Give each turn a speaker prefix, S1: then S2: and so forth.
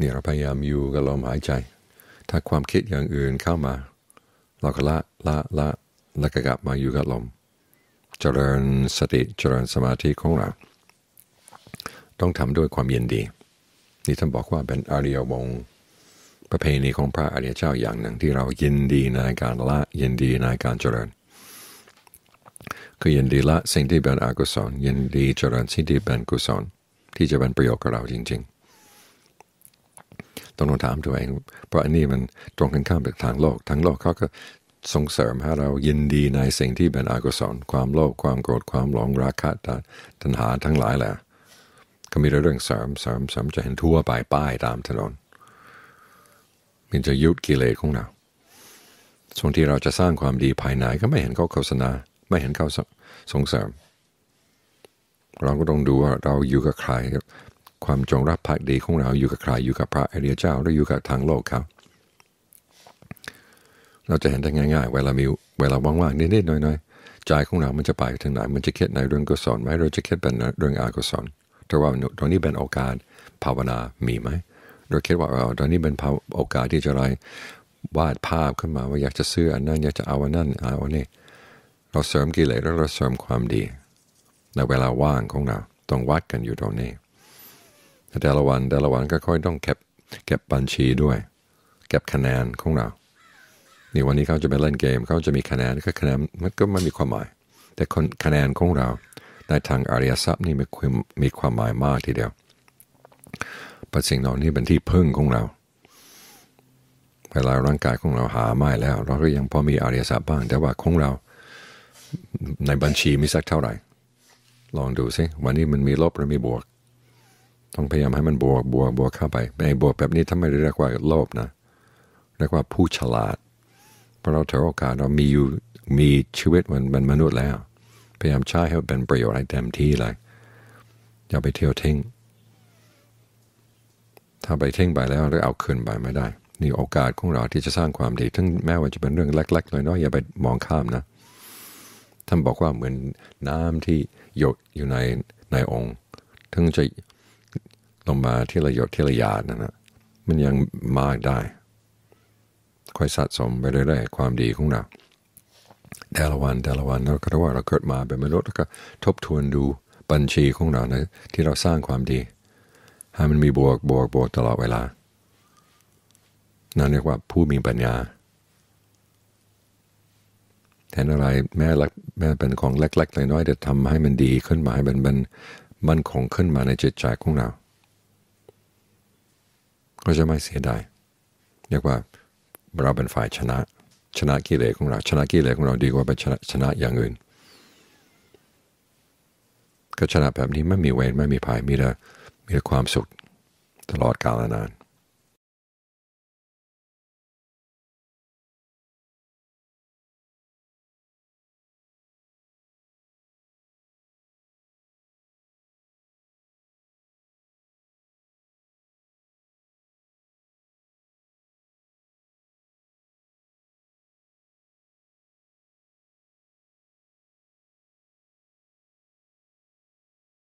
S1: นี่เราพยายามอยู่กับลมหายใจ ถ้าความคิดอย่างอื่นเข้ามา เราก็ละละละแล้วก็กลับมาอยู่กับลม เจริญสติเจริญสมาธิของเรา ต้องทำด้วยความเย็นดี นี่ท่านบอกว่าเป็นอริยวงประเพณีของพระอริยเจ้าอย่างหนึ่งที่เรายินดีในการละยินดีในการเจริญ คือยินดีละสิ่งที่เป็นอกุศลยินดีเจริญสิ่งที่เป็นกุศลที่จะเป็นประโยชน์กับเราจริง ๆ ต้องถามตัวเอง เพราะอันนี้มันตรงกันข้ามกับทางโลก ทางโลกเขาก็ส่งเสริมให้เรายินดีในสิ่งที่เป็นอกุศลความโลภความโกรธความหลงราคะตัณหาทั้งหลายแหละก็มีเรื่องเสริมเสริมเสริมจะเห็นทั่วไปป้ายตามถนน มันจะยุดกิเลสของเราส่วนที่เราจะสร้างความดีภายในก็ไม่เห็นเขาโฆษณา ไม่เห็นเขาส่งเสริม เราก็ต้องดูว่าเราอยู่กับใคร ความจงรักภักดีของเราอยู่กับใครอยู่กับพระอริยเจ้าหรืออยู่กับทางโลกครับ เราจะเห็นได้ง่าย ๆ เวลามีเวลาว่างๆนิดๆหน่อยๆใจของเรามันจะไปทางไหนมันจะคิดในเรื่องกุศลไหมเราจะคิดเป็นเรื่องอกุศลแต่ว่าตอนนี้เป็นโอกาสภาวนามีไหมเราคิดว่าเราตอนนี้เป็นโอกาสที่จะไรวาดภาพขึ้นมาว่าอยากจะซื้ออันนั้นอยากจะเอาอันนั้นเอาอันนี้เราเสริมกิเลสแล้วเราเสริมความดีในเวลาว่างของเราต้องวัดกันอยู่ตรงนี้ แต่ละวันแต่ละวันก็ค่อยต้องเก็บเก็บบัญชีด้วย เก็บคะแนนของเรานี่วันนี้เขาจะไปเล่นเกมเขาจะมีคะแนนก็คะแนนมันก็ไม่มีความหมาย แต่คะแนนของเราในทางอริยทรัพย์นี่มีความมีความหมายมากทีเดียวประสิ่งเหล่านี้เป็นที่พึ่งของเราเวลาร่างกายของเราหาไม่แล้ว เราก็ยังพอมีอริยทรัพย์บ้าง แต่ว่าของเราในบัญชีมีสักเท่าไหร่ ลองดูสิวันนี้มันมีลบหรือมีบวก ต้องพยายามให้มันบวกบวกบวกเข้าไปในบวกแบบนี้ถ้าไม่เรียกว่าโลภนะเรียกว่าผู้ฉลาด เพราะเราถือโอกาสเรามีอยู่มีชีวิตมันเป็นมนุษย์แล้ว พยายามใช้ให้เป็นประโยชน์ให้เต็มที่เลยอย่าไปเที่ยวทิ้งถ้าไปทิ้งไปแล้วเราเอาคืนไปไม่ได้ นี่โอกาสของเราที่จะสร้างความดีทั้งแม้ว่าจะเป็นเรื่องเล็กๆน้อยๆอย่าไปมองข้ามนะท่านบอกว่าเหมือนน้ำที่หยดอยู่ในในองค์ ถึงจะ ลงมาที่ละหยดที่ละหยาดนะนะมันยังมากได้ ค่อยสะสมไปเรื่อยๆความดีของเราแต่ละวันแต่ละวันเราก็ว่าเราเกิดมาเป็นมนุษย์แล้วก็ทบทวนดูบัญชีของเรานะที่เราสร้างความดีให้มันมีบวกบวกบวกตลอดเวลานั่นเรียกว่าผู้มีปัญญาแทนอะไรแม่แม่เป็นของเล็กๆน้อยๆแต่ทำให้มันดีขึ้นมาให้มันมันมันคงขึ้นมาในจิตใจของเรา ก็จะไม่เสียดายเรียกว่าเราเป็นฝ่ายชนะ ชนะกิเลสของเรา ชนะกิเลสของเราดีกว่าไปชนะชนะอย่างอื่น ก็ชนะแบบนี้ไม่มีเวรไม่มีภัยมีแต่มีแต่ความสุขตลอดกาลนาน